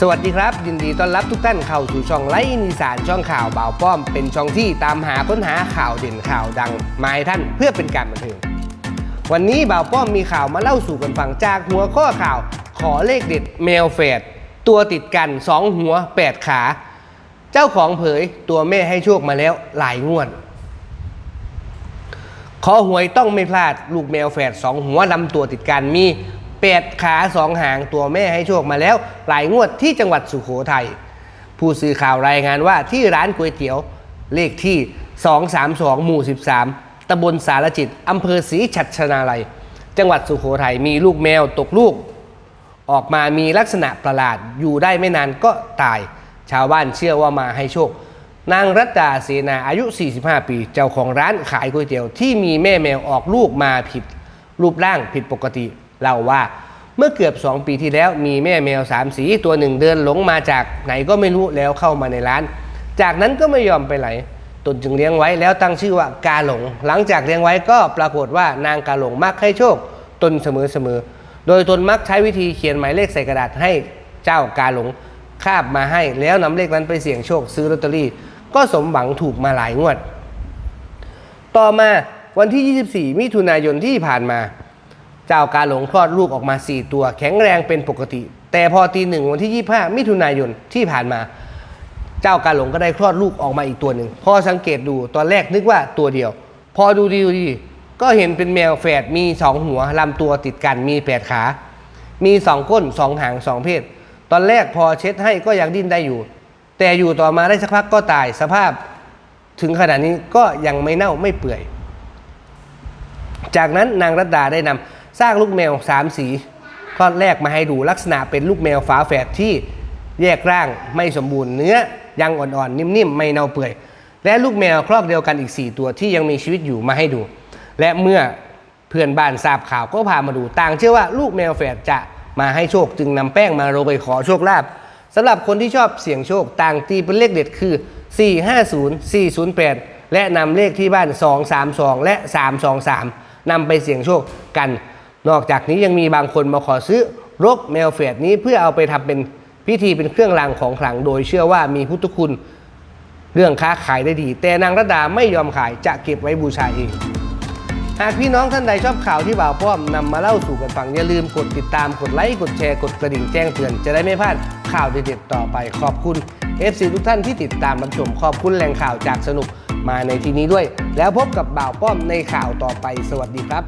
สวัสดีครับ ยินดีต้อนรับทุกท่านเข้าสู่ช่องไลฟ์อีสานช่องข่าวบ่าวป้อม เป็นช่องที่ตามหาค้นหาข่าวเด่นข่าวดัง มาให้ท่านเพื่อเป็นการบันเทิงวันนี้บ่าวป้อมมีข่าวมาเล่าสู่กันฟังจากหัวข้อข่าว ขอเลขเด็ดแมวแฝดตัวติดกันสองหัวแปดขา เจ้าของเผยตัวแม่ให้โชคมาแล้วหลายงวดขอหวยต้องไม่พลาดลูกแมวแฝดสองหัวลำตัวติดกันมี แปดขาสองหางตัวแม่ให้โชคมาแล้ว หลายงวดที่จังหวัดสุโขทัยผู้สื่อข่าวรายงานว่าที่ร้านก๋วยเตี๋ยวเลขที่ 232 หมู่ 13 ตำบลสารจิต อำเภอศรีฉัตรชนาลัย จังหวัดสุโขทัยมีลูกแมวตกลูก ออกมามีลักษณะประหลาดอยู่ได้ไม่นานก็ตาย ชาวบ้านเชื่อว่ามาให้โชค นางรัตดาเสนาอายุ 45 ปี เจ้าของร้านขายก๋วยเตี๋ยวที่มีแม่แมวออกลูกมาผิด รูปร่างผิดปกติ เล่าว่าเมื่อเกือบ 2 ปีที่แล้วมีแม่แมวสามสีตัวหนึ่งเดินหลงมาจากไหนก็ไม่รู้แล้วเข้ามาในร้าน จากนั้นก็ไม่ยอมไปไหนตนจึงเลี้ยงไว้แล้วตั้งชื่อว่ากาหลง หลังจากเลี้ยงไว้ก็ปรากฏว่านางกาหลงมักให้โชคตนเสมอๆโดยตนมักใช้วิธีเขียนหมายเลขใส่กระดาษให้เจ้ากาหลงคาบมาให้ แล้วนำเลขนั้นไปเสี่ยงโชคซื้อลอตเตอรี่ ก็สมหวังถูกมาหลายงวด ต่อมาวันที่ 24 มิถุนายนที่ผ่านมา เจ้ากาหลงคลอดลูกออกมา 4 ตัว แข็งแรงเป็นปกติ แต่พอตีหนึ่งวันที่ 25 มิถุนายนที่ผ่านมา เจ้ากาหลงก็ได้คลอดลูกออกมาอีกตัวหนึ่งพอสังเกตดูตอนแรกนึกว่าตัวเดียว พอดูดีดีก็เห็นเป็นแมวแฝดมีสองหัวลำตัวติดกันมีแปดขา มีสองก้นสองหางสองเพศ ตอนแรกพอเช็ดให้ก็ยังดิ้นได้อยู่ แต่อยู่ต่อมาได้สักพักก็ตายสภาพถึงขนาดนี้ก็ยังไม่เน่าไม่เปื่อย จากนั้นนางรัตดาได้นำ สร้างลูกแมวสามสีคลอดแรกมาให้ดูลักษณะเป็นลูกแมวฝาแฝดที่แยกร่างไม่สมบูรณ์เนื้อยังอ่อนๆ นิ่มๆ ไม่เน่าเปื่อย และลูกแมวคลอกเดียวกันอีก 4 ตัวที่ยังมีชีวิตอยู่มาให้ดู และเมื่อเพื่อนบ้านทราบข่าวก็พามาดูต่างเชื่อว่าลูกแมวแฝดจะมาให้โชคจึงนำแป้งมาโรยขอโชคลาภสำหรับคนที่ชอบเสี่ยงโชคต่างตีเป็นเลขเด็ดคือ 450 408 และนำเลขที่บ้าน 232 และ 323นำไปเสี่ยงโชคกัน นอกจากนี้ยังมีบางคนมาขอซื้อรกแมวแฝดนี้เพื่อเอาไปทำเป็นพิธีเป็นเครื่องรางของขลังโดยเชื่อว่ามีพุทธคุณเรื่องค้าขายได้ดี แต่นางรัตดาไม่ยอมขายจะเก็บไว้บูชาเองหากพี่น้องท่านใดชอบข่าวที่บ่าวป้อมนำมาเล่าสู่กันฟังอย่าลืมกดติดตามกดไลค์กดแชร์กดกระดิ่งแจ้งเตือนจะได้ไม่พลาดข่าวเด็ดๆต่อไปขอบคุณ FC ทุกท่านที่ติดตามรับชมขอบคุณแหล่งข่าวจากสนุกมาในที่นี้ด้วย แล้วพบกับบ่าวป้อมในข่าวต่อไปสวัสดีครับ